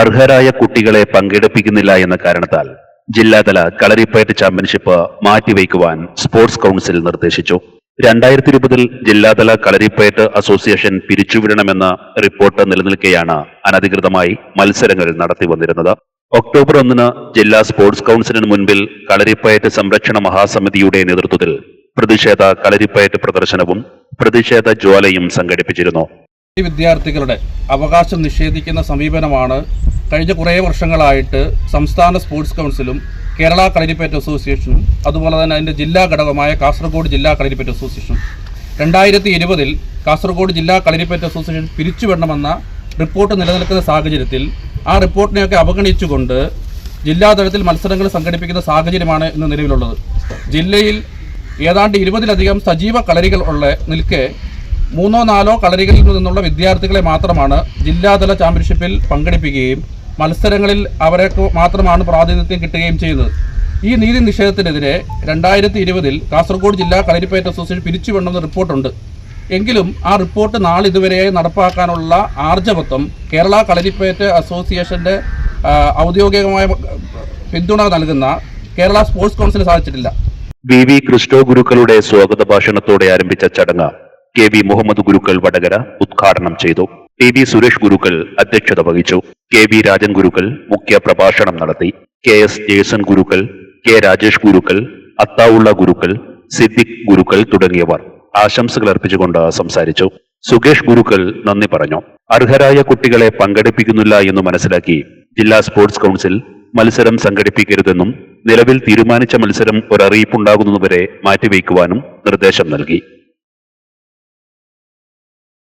അർഹരായ കുട്ടികളെ പങ്കെടുപ്പിക്കുന്നില്ല എന്ന കാരണത്താൽ ജില്ലാതല കളരിപ്പയറ്റ് ചാമ്പ്യൻഷിപ്പ് മാറ്റിവെക്കുവാൻ സ്പോർട്സ് കൗൺസിൽ നിർദ്ദേശിച്ചു. രണ്ടായിരത്തി ഇരുപതിൽ ജില്ലാതല കളരിപ്പയറ്റ് അസോസിയേഷൻ പിരിച്ചുവിടണമെന്ന റിപ്പോർട്ട് നിലനിൽക്കെയാണ് അനധികൃതമായി മത്സരങ്ങൾ നടത്തി വന്നിരുന്നത്. ഒക്ടോബർ ഒന്നിന് ജില്ലാ സ്പോർട്സ് കൗൺസിലിന് മുൻപിൽ കളരിപ്പയറ്റ് സംരക്ഷണ മഹാസമിതിയുടെ നേതൃത്വത്തിൽ പ്രതിഷേധ കളരിപ്പയറ്റ് പ്രദർശനവും പ്രതിഷേധ ജ്വാലയും സംഘടിപ്പിച്ചിരുന്നു. വിദ്യാർത്ഥികളുടെ അവകാശം നിഷേധിക്കുന്ന സമീപനമാണ് കഴിഞ്ഞ കുറേ വർഷങ്ങളായിട്ട് സംസ്ഥാന സ്പോർട്സ് കൗൺസിലും കേരള കളരിപ്പയറ്റ് അസോസിയേഷനും അതുപോലെ തന്നെ അതിന്റെ ജില്ലാ ഘടകമായ കാസർഗോഡ് ജില്ലാ കളരിപ്പയറ്റ് അസോസിയേഷനും. രണ്ടായിരത്തി ഇരുപതിൽ കാസർഗോഡ് ജില്ലാ കളരിപ്പയറ്റ് അസോസിയേഷൻ പിരിച്ചുവിടണമെന്ന റിപ്പോർട്ട് നിലനിൽക്കുന്ന സാഹചര്യത്തിൽ ആ റിപ്പോർട്ടിനെയൊക്കെ അവഗണിച്ചുകൊണ്ട് ജില്ലാതലത്തിൽ മത്സരങ്ങൾ സംഘടിപ്പിക്കുന്ന സാഹചര്യമാണ് ഇന്ന് നിലവിലുള്ളത്. ജില്ലയിൽ ഏതാണ്ട് ഇരുപതിലധികം സജീവ കളരികൾ ഉള്ള നിൽക്കെ മൂന്നോ നാലോ കളരികളിൽ നിന്നുള്ള വിദ്യാർത്ഥികളെ മാത്രമാണ് ജില്ലാതല ചാമ്പ്യൻഷിപ്പിൽ പങ്കെടുപ്പിക്കുകയും മത്സരങ്ങളിൽ അവരെ മാത്രമാണ് പ്രാതിനിധ്യം കിട്ടുകയും ചെയ്യുന്നത് ഈ നീതി നിഷേധത്തിനെതിരെ രണ്ടായിരത്തി ഇരുപതിൽ കാസർഗോഡ് ജില്ലാ കളരിപ്പയറ്റ് അസോസിയേഷൻ പിരിച്ചുവിടണമെന്ന റിപ്പോർട്ടുണ്ട്. എങ്കിലും ആ റിപ്പോർട്ട് നാളിതുവരെയായി നടപ്പാക്കാനുള്ള ആർജവത്വം കേരള കളരിപ്പയറ്റ് അസോസിയേഷന്റെ ഔദ്യോഗികമായ പിന്തുണ നൽകുന്ന കേരള സ്പോർട്സ് കൗൺസിലിന് സാധിച്ചിട്ടില്ല. വി വി ക്രിസ്റ്റോ ഗുരുക്കളുടെ സ്വാഗത ഭാഷണത്തോടെ ആരംഭിച്ച ചടങ്ങ് കെ വി മുഹമ്മദ് ഗുരുക്കൾ വടകര ഉദ്ഘാടനം ചെയ്തു. ടി വി സുരേഷ് ഗുരുക്കൾ അധ്യക്ഷത വഹിച്ചു. കെ വി രാജൻ ഗുരുക്കൾ മുഖ്യ പ്രഭാഷണം നടത്തി. K S Jason Gurukkal K Rajesh Gurukkal Athaulla Gurukkal Siddique Gurukkal തുടങ്ങിയവർ ആശംസകൾ അർപ്പിച്ചുകൊണ്ട് സംസാരിച്ചു. സുകേഷ് ഗുരുക്കൾ നന്ദി പറഞ്ഞു. അർഹരായ കുട്ടികളെ പങ്കെടുപ്പിക്കുന്നില്ല എന്ന് മനസ്സിലാക്കി ജില്ലാ സ്പോർട്സ് കൗൺസിൽ മത്സരം സംഘടിപ്പിക്കരുതെന്നും നിലവിൽ തീരുമാനിച്ച മത്സരം ഒരറിയിപ്പുണ്ടാകുന്നതുവരെ മാറ്റിവെക്കുവാനും നിർദ്ദേശം നൽകി.